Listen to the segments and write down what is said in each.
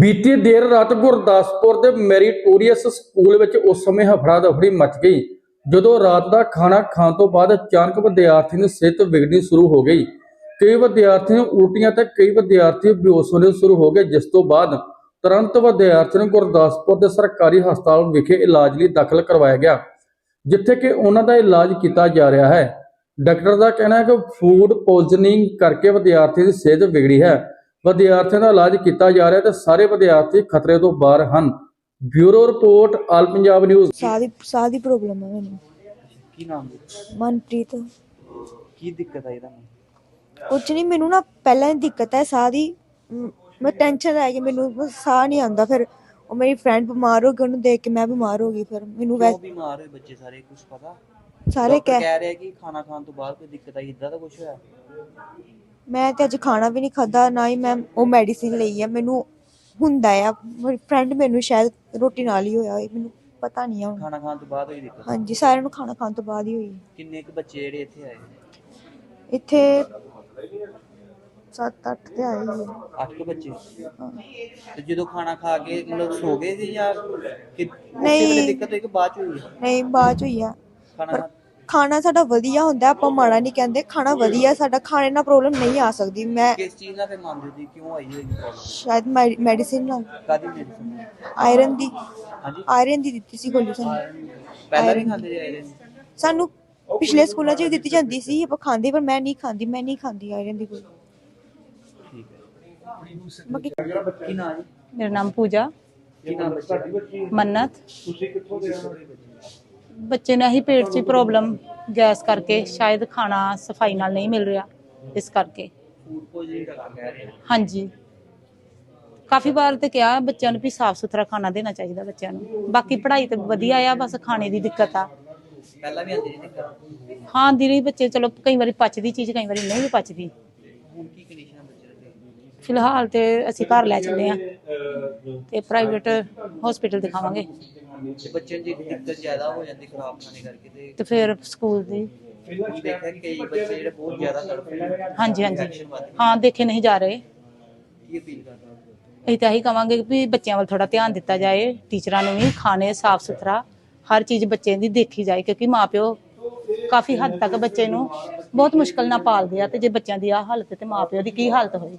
ਬੀਤੀ ਦੇਰ ਰਾਤ ਗੁਰਦਾਸਪੁਰ ਦੇ ਮੈਰੀਟੋਰੀਅਸ ਸਕੂਲ ਵਿੱਚ ਉਸ ਸਮੇਂ ਹਫੜਾ ਦਫੜੀ ਮਚ ਗਈ, ਜਦੋਂ ਰਾਤ ਦਾ ਖਾਣਾ ਖਾਣ ਤੋਂ ਬਾਅਦ ਅਚਾਨਕ ਵਿਦਿਆਰਥੀ ਦੀ ਸਿਹਤ ਵਿਗੜਨੀ ਸ਼ੁਰੂ ਹੋ ਗਈ। ਕਈ ਵਿਦਿਆਰਥੀ ਨੂੰ ਉਲਟੀਆਂ ਤੇ ਕਈ ਵਿਦਿਆਰਥੀ ਬੇਹੋਸ਼ ਹੋਣੇ ਸ਼ੁਰੂ ਹੋ ਗਏ, ਜਿਸ ਤੋਂ ਬਾਅਦ ਤੁਰੰਤ ਵਿਦਿਆਰਥੀ ਨੂੰ ਗੁਰਦਾਸਪੁਰ ਦੇ ਸਰਕਾਰੀ ਹਸਪਤਾਲ ਵਿਖੇ ਇਲਾਜ ਲਈ ਦਾਖਲ ਕਰਵਾਇਆ ਗਿਆ, ਜਿੱਥੇ ਕਿ ਉਹਨਾਂ ਦਾ ਇਲਾਜ ਕੀਤਾ ਜਾ ਰਿਹਾ ਹੈ। ਡਾਕਟਰ ਦਾ ਕਹਿਣਾ ਹੈ ਕਿ ਫੂਡ ਪੋਇਜ਼ਨਿੰਗ ਕਰਕੇ ਵਿਦਿਆਰਥੀ ਦੀ ਸਿਹਤ ਵਿਗੜੀ ਹੈ। ਵਿਦਿਆਰਥੀਆਂ ਦਾ ਇਲਾਜ ਕੀਤਾ ਜਾ ਰਿਹਾ ਤੇ ਸਾਰੇ ਵਿਦਿਆਰਥੀ ਖਤਰੇ ਤੋਂ ਬਾਹਰ ਹਨ। Bureau report all Punjab news. ਸਾਹ ਦੀ ਸਾਹ ਦੀ ਪ੍ਰੋਬਲਮ ਹੈ ਮੈਨੂੰ। ਕੀ ਨਾਮ ਹੈ? ਮਨਪ੍ਰੀਤ। ਕੀ ਦਿੱਕਤ ਆਈ ਤੁਹਾਨੂੰ ਕੁਝ ਨਹੀਂ ਮੈਨੂੰ ਨਾ ਪਹਿਲਾਂ ਹੀ ਦਿੱਕਤ ਹੈ ਸਾਹ ਦੀ ਮ, ਟੈਨਸ਼ਨ ਲੈ ਕੇ ਮੈਨੂੰ ਸਾਹ ਨਹੀਂ ਆਉਂਦਾ ਫਿਰ। ਉਹ ਮੇਰੀ ਫਰੈਂਡ ਬਿਮਾਰ ਹੋ ਗਈ ਉਹਨੂੰ ਦੇਖ ਕੇ ਮੈਂ ਬਿਮਾਰ ਹੋ ਗਈ ਫਿਰ। ਮੈਨੂੰ ਵੈ ਕਿਉਂ ਬਿਮਾਰ ਹੋਏ ਬੱਚੇ ਸਾਰੇ ਕੁਝ ਪਤਾ? ਸਾਰੇ ਕਹਿ ਰਿਹਾ ਕਿ ਖਾਣਾ ਖਾਣ ਤੋਂ ਬਾਅਦ ਕੋਈ ਦਿੱਕਤ ਆਈ ਇਦਾਂ ਦਾ ਕੁਝ ਹੋਇਆ? ਮੈਂ ਤੇ ਅੱਜ ਖਾਣਾ ਵੀ ਨਹੀਂ ਖਾਦਾ ਨਾ ਹੀ ਮੈਂ ਉਹ ਮੈਡੀਸਿਨ ਲਈ ਹੈ ਮੈਨੂੰ ਹੁੰਦਾ ਆ ਮੇਰੀ ਫਰੈਂਡ ਮੈਨੂੰ ਸ਼ਾਇਦ ਰੋਟੀ ਨਾਲ ਹੀ ਹੋਇਆ ਹੋਏ ਮੈਨੂੰ ਪਤਾ ਨਹੀਂ ਆ ਹੁਣ ਖਾਣਾ ਖਾਣ ਤੋਂ ਬਾਅਦ ਹੋਈ ਦਿੱਕਤ ਹਾਂਜੀ ਸਾਰਿਆਂ ਨੂੰ ਖਾਣਾ ਖਾਣ ਤੋਂ ਬਾਅਦ ਹੀ ਹੋਈ ਕਿੰਨੇ ਕੁ ਬੱਚੇ ਜਿਹੜੇ ਇੱਥੇ ਆਏ ਇੱਥੇ 7-8 ਤੇ ਆਏ ਹੀ ਆ। ਅੱਠ ਕੁ ਬੱਚੇ ਹਾਂ। ਤੇ ਜਦੋਂ ਖਾਣਾ ਖਾ ਕੇ ਮਤਲਬ ਸੋ ਗਏ ਸੀ ਜਾਂ ਕਿ ਉਸੇ ਨਹੀਂ। ਦਿੱਕਤ ਹੋਈ ਕਿ ਬਾਅਦ ਚ ਹੋਈ ਹੈ? ਨਹੀਂ ਬਾਅਦ ਚ ਹੋਈ ਆ ਖਾਣਾ ਖਾ- ਖਾਣਾ ਸਾਡਾ ਵਧੀਆ ਹੁੰਦਾ ਆਪਾਂ ਮਾੜਾ ਨਹੀਂ ਕਹਿੰਦੇ ਖਾਣਾ ਵਧੀਆ ਸਾਡਾ ਖਾਣੇ ਨਾਲ ਪ੍ਰੋਬਲਮ ਨਹੀਂ ਆ ਸਕਦੀ। ਮੈਂ ਕਿਸ ਚੀਜ਼ ਨਾਲ ਤੇ ਮੰਨਦੇ ਸੀ ਕਿਉਂ ਆਈ ਹੋਈ ਪ੍ਰੋਬਲਮ ਸ਼ਾਇਦ ਮੈਡੀਸਿਨ ਨਾਲ। ਕਾਦੀ ਮੈਡੀਸਨ ਆਇਰਨ ਦੀ। ਹਾਂਜੀ। ਆਇਰਨ ਦੀ ਦਿੱਤੀ ਸੀ ਗੋਲੀ ਸਾਨੂੰ। ਪਹਿਲਾਂ Iron ਖਾਂਦੇ ਰਹੇ ਆਇਰਨ ਸਾਨੂੰ ਪਿਛਲੇ ਸਕੂਲਾਂ 'ਚ ਵੀ ਦਿੱਤੀ ਜਾਂਦੀ ਸੀ ਆਪਾਂ ਖਾਂਦੇ ਪਰ ਮੈਂ ਨਹੀਂ ਖਾਂਦੀ ਮੈਂ ਨਹੀਂ ਖਾਂਦੀ ਆਇਰਨ ਦੀ ਗੋਲੀ। ਠੀਕ ਹੈ। ਬਾਕੀ ਕੀ ਨਾਮ ਹੈ ਮੇਰਾ ਨਾਮ ਪੂਜਾ। ਕੀ ਨਾਮ ਬੱਚੇ ਮੰਨਤ। ਤੁਸੀਂ ਕਿੱਥੋਂ ਦੇ ਹੋ? ਬੱਚੇ ਨੂੰ ਹੀ ਪੇਟ 'ਚ ਪ੍ਰੋਬਲਮ ਗੈਸ ਕਰਕੇ ਸ਼ਾਇਦ ਖਾਣਾ ਸਫ਼ਾਈ ਨਾਲ ਨਹੀਂ ਮਿਲ ਰਿਹਾ ਇਸ ਕਰਕੇ। ਫੂਡ ਪੋਇਜ਼ਨਿੰਗ ਦਾ ਕਹਿ ਰਹੇ ਹਾਂਜੀ। ਕਾਫੀ ਵਾਰ ਤੇ ਕਿਹਾ ਬੱਚਿਆਂ ਨੂੰ ਵੀ ਸਾਫ਼ ਸੁਥਰਾ ਖਾਣਾ ਦੇਣਾ ਚਾਹੀਦਾ ਬੱਚਿਆਂ ਨੂੰ। ਬਾਕੀ ਪੜ੍ਹਾਈ ਤੇ ਵਧੀਆ ਆ ਬਸ ਖਾਣੇ ਦੀ ਦਿੱਕਤ ਆ। ਪਹਿਲਾਂ ਵੀ ਆਂਦੇ ਸੀ ਦਿੱਕਤ? ਹਾਂ ਦੀ ਰਹੀ ਬੱਚੇ ਚਲੋ ਕਈ ਵਾਰੀ ਪਚਦੀ ਚੀਜ਼ ਕਈ ਵਾਰੀ ਨਹੀਂ ਵੀ ਪਚਦੀ। ਹੁਣ ਕੀ ਕੰਡੀਸ਼ਨ ਹੈ ਬੱਚੇ ਦੀ? ਫਿਲਹਾਲ ਤੇ ਅਸੀਂ ਘਰ ਲੈ ਚੱਲੇ ਆ ਤੇ ਪ੍ਰਾਈਵੇਟ ਹਸਪੀਟਲ ਦਿਖਾਵਾਂਗੇ। ਤੇ ਬੱਚਿਆਂ ਦੀ ਦਿੱਕਤ ਜ਼ਿਆਦਾ ਹੋ ਜਾਂਦੀ ਖਰਾਬ ਖਾਣੇ ਕਰਕੇ ਤੇ ਤੇ ਫਿਰ ਸਕੂਲ ਦੀ। ਦੇਖਿਆ ਕਿ ਕਈ ਬੱਚੇ ਜਿਹੜੇ ਬਹੁਤ ਜ਼ਿਆਦਾ ਤੜਫਦੇ ਨੇ। ਹਾਂਜੀ ਹਾਂਜੀ। Infection ਵੱਧ ਗਈ। ਹਾਂ ਦੇਖੇ ਨਹੀਂ ਜਾ ਰਹੇ। ਕੀ ਅਪੀਲ ਕਰਦਾ ਅਸੀਂ ਤਾਂ ਇਹੀ ਕਵਾਂਗੇ ਵੀ ਬੱਚਿਆਂ ਵੱਲ ਥੋੜਾ ਧਿਆਨ ਦਿੱਤਾ ਜਾਏ ਟੀਚਰਾਂ ਨੂੰ ਵੀ ਖਾਣੇ ਸਾਫ਼ ਸੁਥਰਾ ਹਰ ਚੀਜ਼ ਬੱਚੇ ਦੀ ਦੇਖੀ ਜਾਏ ਕਿਉਂਕਿ ਮਾਪਿਓ ਕਾਫੀ ਹੱਦ ਤੱਕ ਬੱਚੇ ਨੂੰ ਬਹੁਤ ਮੁਸ਼ਕਲ ਨਾਲ ਪਾਲਦੇ ਆ ਤੇ ਜੇ ਬੱਚਿਆਂ ਦੀ ਆ ਹਾਲਤ ਹੈ ਤੇ ਮਾਪਿਓ ਦੀ ਕੀ ਹਾਲਤ ਹੋਏਗੀ?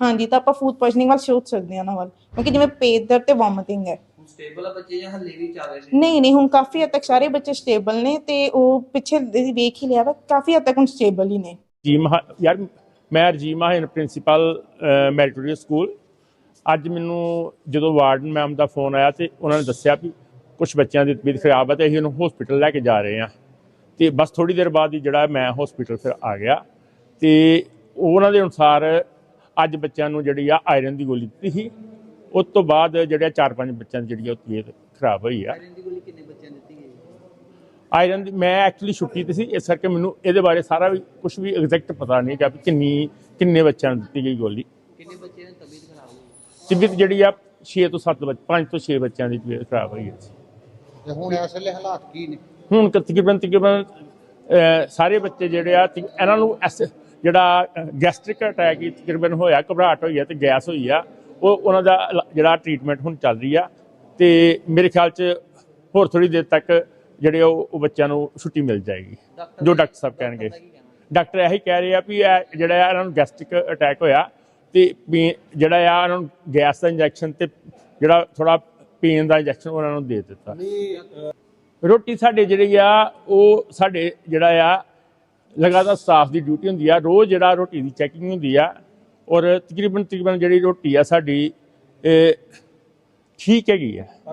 ਹਾਂਜੀ ਤਾਂ ਆਪਾਂ ਫੂਡ ਪੋਇਜ਼ਨਿੰਗ ਵੱਲ ਸੋਚ ਸਕਦੇ ਹਾਂ ਉਹਨਾਂ ਵੱਲ ਕਿਉਂਕਿ ਜਿਵੇਂ ਪੇਟ ਦਰਦ ਤੇ ਵੋਮਿਟਿੰਗ ਹੈ। ਹੁਣ ਸਟੇਬਲ ਆ ਬੱਚੇ ਜਾਂ ਹੱਲੇ ਵੀ ਚੱਲ ਰਹੇ ਨੇ? ਨਹੀਂ ਨਹੀਂ ਹੁਣ ਕਾਫੀ ਹੱਦ ਤੱਕ ਸਾਰੇ ਬੱਚੇ ਸਟੇਬਲ ਨੇ ਤੇ ਉਹ ਪਿੱਛੇ ਵੇਖ ਹੀ ਲਿਆ ਵਾ ਕਾਫੀ ਹੱਦ ਤੱਕ ਹੁਣ ਸਟੇਬਲ ਹੀ ਨੇ। ਜੀ ਮਹਾ ਯਾਰ ਮੈਂ Rajiv Mahan principal meritorious school. ਅੱਜ ਮੈਨੂੰ ਜਦੋਂ ਵਾਰਡਨ ਮੈਮ ਦਾ ਫੋਨ ਆਇਆ ਤੇ ਉਹਨਾਂ ਨੇ ਦੱਸਿਆ ਵੀ ਕੁਝ ਬੱਚਿਆਂ ਦੀ ਤਬੀਅਤ ਖਰਾਬ ਹੈ ਤੇ ਅਸੀਂ ਉਹਨੂੰ ਹਸਪੀਟਲ ਲੈ ਕੇ ਜਾ ਰਹੇ ਹਾਂ ਤੇ ਬਸ ਥੋੜੀ ਦੇਰ ਬਾਅਦ ਹੀ ਜਿਹੜਾ ਮੈਂ ਹਸਪੀਟਲ ਫਿਰ ਆ ਗਿਆ ਤੇ ਉਹਨਾਂ ਦੇ ਅਨੁਸਾਰ ਅੱਜ ਬੱਚਿਆਂ ਨੂੰ ਜਿਹੜੀ ਆ ਆਇਰਨ ਦੀ ਗੋਲੀ ਦਿੱਤੀ ਸੀ। ਉਸ ਤੋਂ ਬਾਅਦ ਜਿਹੜੇ ਚਾਰ ਪੰਜ ਬੱਚਿਆਂ ਦੀ ਜਿਹੜੀ ਆ ਉਹ ਤਬੀਅਤ ਖਰਾਬ ਹੋਈ ਆ। ਆਇਰਨ ਦੀ ਗੋਲੀ ਕਿੰਨੇ ਬੱਚਿਆਂ ਨੂੰ ਦਿੱਤੀ ਗਈ ਆਇਰਨ ਦੀ ਮੈਂ ਐਕਚੁਅਲੀ ਛੁੱਟੀ ਤੇ ਸੀ ਇਸ ਕਰਕੇ ਮੈਨੂੰ ਇਹਦੇ ਬਾਰੇ ਸਾਰਾ ਵੀ ਕੁਝ ਵੀ ਐਗਜ਼ੈਕਟ ਪਤਾ ਨਹੀਂ ਕਿ ਕਿੰਨੀ ਕਿੰਨੇ ਬੱਚਿਆਂ ਨੂੰ ਦਿੱਤੀ ਗਈ ਗੋਲੀ। ਕਿੰਨੇ ਬੱਚਿਆਂ ਦੀ ਤਬੀਅਤ ਖਰਾਬ ਹੋਈ? ਤਬੀਅਤ ਜਿਹੜੀ ਆ 6 ਤੋਂ 7 ਬੱਚ 5 ਤੋਂ 6 ਬੱਚਿਆਂ ਦੀ ਤਬੀਅਤ ਖਰਾਬ ਹੋਈ ਹੈ ਤੇ ਹੁਣ ਇਸ ਵੇਲੇ ਹਾਲਾਤ ਕੀ ਨੇ? ਹੁਣ ਕ- ਤਕਰੀਬਨ ਤਕਰੀਬਨ ਸਾਰੇ ਬੱਚੇ ਜਿਹੜੇ ਆ ਇਹਨਾਂ ਨੂੰ ਐਸ ਜਿਹੜਾ ਗੈਸਟ੍ਰਿਕ ਅਟੈਕ ਹੀ ਤਕਰੀਬਨ ਹੋਇਆ ਘਬਰਾਹਟ ਹੋਈ ਹੈ ਤੇ ਗੈਸ ਹੋਈ ਆ ਉਹ ਉਹਨਾਂ ਦਾ ਜਿਹੜਾ ਟ੍ਰੀਟਮੈਂਟ ਹੁਣ ਚੱਲ ਰਹੀ ਆ ਤੇ ਮੇਰੇ ਖਿਆਲ 'ਚ ਹੋਰ ਥੋੜੀ ਦੇਰ ਤੱਕ ਜਿਹੜੇ ਉਹ ਬੱਚਿਆਂ ਨੂੰ ਛੁੱਟੀ ਮਿਲ ਜਾਏਗੀ। ਜੋ ਡਾਕਟਰ ਸਾਹਿਬ ਕਹਿਣਗੇ। ਡਾਕਟਰ ਇਹੀ ਕਹਿ ਰਹੇ ਆ ਵੀ ਇਹ ਜਿਹੜਾ ਆ ਇਹਨਾਂ ਨੂੰ ਗੈਸਟ੍ਰਿਕ ਅਟੈਕ ਹੋਇਆ ਤੇ ਜਿਹੜਾ ਆ ਇਹਨਾਂ ਨੂੰ ਗੈਸ ਦਾ ਇੰਜੈਕਸ਼ਨ ਤੇ ਜਿਹੜਾ ਥੋੜਾ ਪੇਨ ਦਾ ਇੰਜੈਕਸ਼ਨ ਉਹਨਾਂ ਨੂੰ ਦੇ ਦਿੱਤਾ। ਰੋਟੀ ਸਾਡੇ ਜਿਹੜੀ ਆ ਉਹ ਸਾਡੇ ਜਿਹੜਾ ਆ ਲਗਾਤਾਰ ਸਟਾਫ ਦੀ ਡਿਊਟੀ ਹੁੰਦੀ ਆ, ਰੋਜ਼ ਜਿਹੜਾ ਰੋਟੀ ਦੀ ਚੈਕਿੰਗ ਹੁੰਦੀ ਆ, ਔਰ ਤਕਰੀਬਨ ਤਕਰੀਬਨ ਜਿਹੜੀ ਰੋਟੀ ਆ ਸਾਡੀ, ਇਹ ਠੀਕ ਹੈਗੀ ਆ।